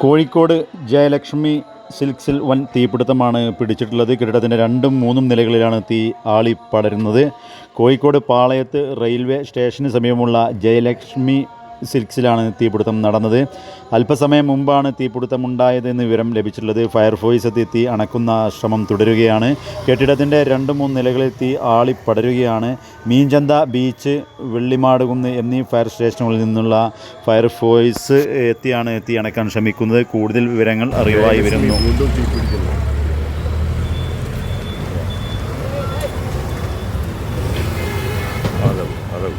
കോഴിക്കോട് ജയലക്ഷ്മി സിൽക്സിൽ വൻ തീപിടുത്തമാണ് പിടിച്ചിട്ടുള്ളത്. കെട്ടിടത്തിന്റെ രണ്ടും മൂന്നും നിലകളിലാണ് തീ ആളി പടരുന്നത്. കോഴിക്കോട് പാളയത്ത് റെയിൽവേ സ്റ്റേഷന് സമീപമുള്ള ജയലക്ഷ്മി സിൽക്സിലാണ് തീപിടുത്തം നടന്നത്. അല്പസമയം മുമ്പാണ് തീപിടുത്തം ഉണ്ടായതെന്ന് വിവരം ലഭിച്ചിട്ടുള്ളത്. ഫയർഫോഴ്സ് എത്തി അണക്കുന്ന ശ്രമം തുടരുകയാണ്. കെട്ടിടത്തിന്റെ രണ്ട് മൂന്ന് നിലകളിൽ തീ ആളിപ്പടരുകയാണ്. മീൻചന്ത ബീച്ച് വെള്ളിമാടുകുന്ന് എന്നീ ഫയർ സ്റ്റേഷനുകളിൽ നിന്നുള്ള ഫയർഫോഴ്സ് എത്തിയാണ് എത്തി അണക്കാൻ ശ്രമിക്കുന്നത്. കൂടുതൽ വിവരങ്ങൾ അറിവായി വരുന്നു. അതെ അതെ